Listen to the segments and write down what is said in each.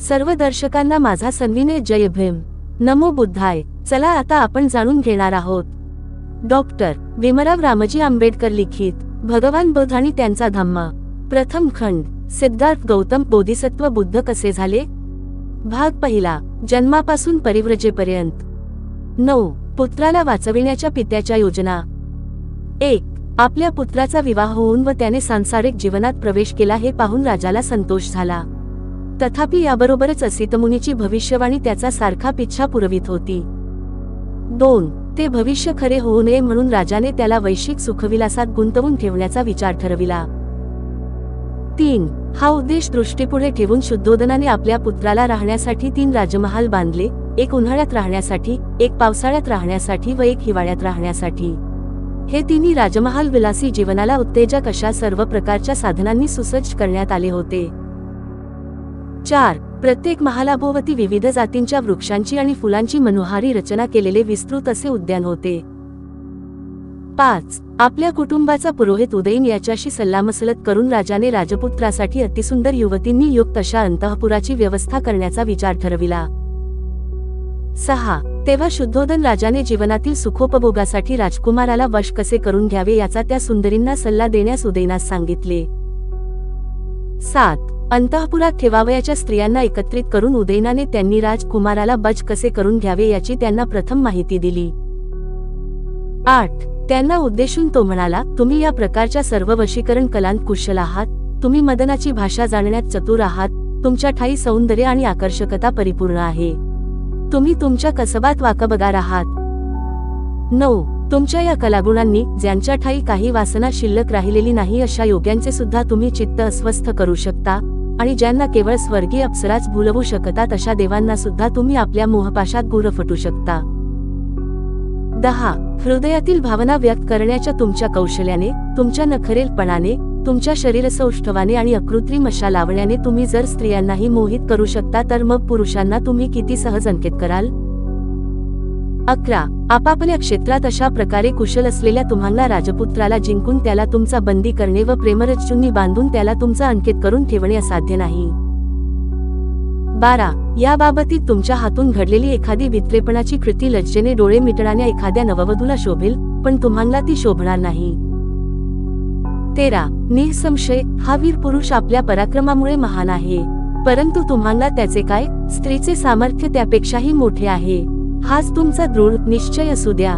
सर्व दर्शकांना माझा सन्विनय जय भीम. नमो बुद्धाय. चला आता आपण जाणून घेणार आहोत. डॉक्टर भीमराव रामजी आंबेडकर लिखित भगवान बुद्ध आणि त्यांचा धम्म. प्रथम खंड सिद्धार्थ गौतम बोधिसत्व बुद्ध कसे झाले? भाग पहिला जन्मापासून परिव्रजेपर्यंत. नऊ पुत्राला वाचविण्याच्या पित्याच्या योजना. एक आपल्या पुत्राचा विवाह होऊन व त्याने सांसारिक जीवनात प्रवेश केला हे पाहून राजाला संतोष झाला. तथापि याबरोबरच असितमुनीची भविष्यवाणी त्याचा सारखा पिच्छा पुरवित होती. दोन ते भविष्य खरे होऊ नये म्हणून राजाने त्याला वैश्विक सुखविलासात गुंतवून ठेवण्याचा विचार ठरविला. तीन हा उद्देश दृष्टीपुढे ठेवून शुद्धोदनाने आपल्या पुत्राला राहण्यासाठी तीन राजमहाल बांधले एक उन्हाळ्यात राहण्यासाठी एक पावसाळ्यात राहण्यासाठी व एक हिवाळ्यात राहण्यासाठी. हे तिन्ही राजमहाल विलासी जीवनाला उत्तेजक अशा सर्व प्रकारच्या साधनांनी सुसज्ज करण्यात आले होते. चार प्रत्येक महालाभोवती विविध जातींच्या वृक्षांची आणि फुलांची मनोहारी रचना केलेले विस्तृत असे उद्यान होते. पाच आपल्या कुटुंबाचा पुरोहित उदयीन याच्याशी सल्लामसलत करून राजाने राजपुत्रासाठी अतिसुंदर युवतींनी युक्त अशा अंतःपुराची व्यवस्था करण्याचा विचार ठरविला. सहा तेव्हा शुद्धोदन राजाने जीवनातील सुखोपभोगासाठी राजकुमाराला वश कसे करून घ्यावे याचा त्या सुंदरींना सल्ला देण्यास उदयनास सांगितले. सात अंतःपुरात ठेवावयाच्या स्त्रियांना एकत्रित करून उदयनाने त्यांनी राजकुमाराला बज कसे करून घ्यावे याची त्यांना प्रथम माहिती दिली. आठ. त्यांना उद्देशून तो म्हणाला तुम्ही या प्रकारच्या सर्व वशीकरण कलांत कुशल आहात. तुम्ही मदनाची भाषा जाणण्यात चतुर आहात. तुमच्या ठाई सौंदर्य आणि आकर्षकता परिपूर्ण आहे. तुम्ही तुमच्या कसबात वाकबगार आहात. नऊ. तुमच्या या कलागुणांनी ज्यांच्या ठाई काही वासना शिल्लक राहिलेली नाही अशा योग्यांचे सुद्धा तुम्ही चित्त अस्वस्थ करू शकता. आणि ज्यांना केवळ स्वर्गीय अप्सराच भुलवू शकतात अशा देवांना सुद्धा तुम्ही आपल्या मोहपाशात गुरफटू शकता. दहा. हृदयातील भावना व्यक्त करण्याच्या तुमच्या कौशल्याने तुमच्या नखरेलपणाने तुमच्या शरीरसौष्ठवाने आणि अकृत्रिम अशा लावण्याने तुम्ही जर स्त्रियांनाही मोहित करू शकता तर मग पुरुषांना तुम्ही किती सहज अंकित कराल? अकरा. आपापल्या क्षेत्रात अशा प्रकारे कुशल असलेल्या तुम्हाला राजपुत्राला जिंकून त्याला तुमचा बंदी करणे व प्रेमरज्जूंनी बांधून त्याला तुमचा अंकित करून ठेवणे असाध्य नाही. बारा. या बाबतीत तुमच्या हातून घडलेली एखादी वित्रेपणाची कृती लज्जेने डोळे मिटणाऱ्या एखाद्या नववधूला शोभेल पण तुम्हाला ती शोभणार नाही. तेरा. निसंशय. हा वीर पुरुष आपल्या पराक्रमामुळे महान आहे. परंतु तुम्हाला त्याचे काय? स्त्रीचे सामर्थ्य त्यापेक्षाही मोठे आहे. हाच तुमचा दृढ निश्चय असू द्या.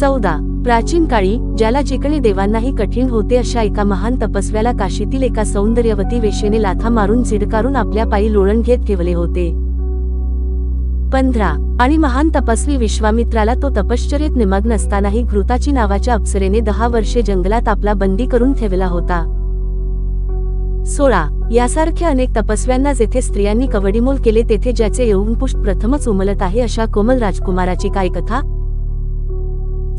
चौदा. प्राचीन काळी ज्याला जिकडे देवांनाही कठीण होते अशा एका महान तपस्व्याला काशीतील एका सौंदर्यवती वेशेने लाथा मारून झिडकारून आपल्या पायी लोळण घेत ठेवले होते. पंधरा. आणि महान तपस्वी विश्वामित्राला तो तपश्चर्येत निमग्न असतानाही घृताची नावाच्या अप्सरेने दहा वर्षे जंगलात आपला बंदी करून ठेवला होता. सोळा यासारख्या अनेक तपस्व्यांना जेथे स्त्रियांनी कवडीमोल केले तेथे ज्याचे येऊन पुष्ट प्रथमच उमलत आहे अशा कोमल राजकुमाराची काय कथा?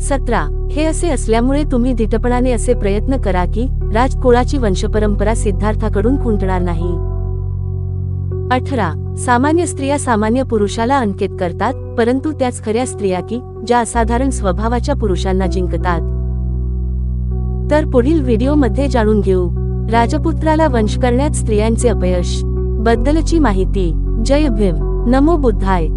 सतरा हे असे असल्यामुळे तुम्ही धिटपणाने असे प्रयत्न करा की राजकुळाची वंशपरंपरा सिद्धार्थाकडून खुंटणार नाही. अठरा सामान्य स्त्रिया सामान्य पुरुषाला अंकित करतात परंतु त्याच खऱ्या स्त्रिया की ज्या असाधारण स्वभावाच्या पुरुषांना जिंकतात. तर पुढील व्हिडिओमध्ये जाणून घेऊ. राजपुत्राला वंश करण्यात स्त्रियांचे अपयश. बद्दलची माहिती. जय भीम. नमो बुद्धाय.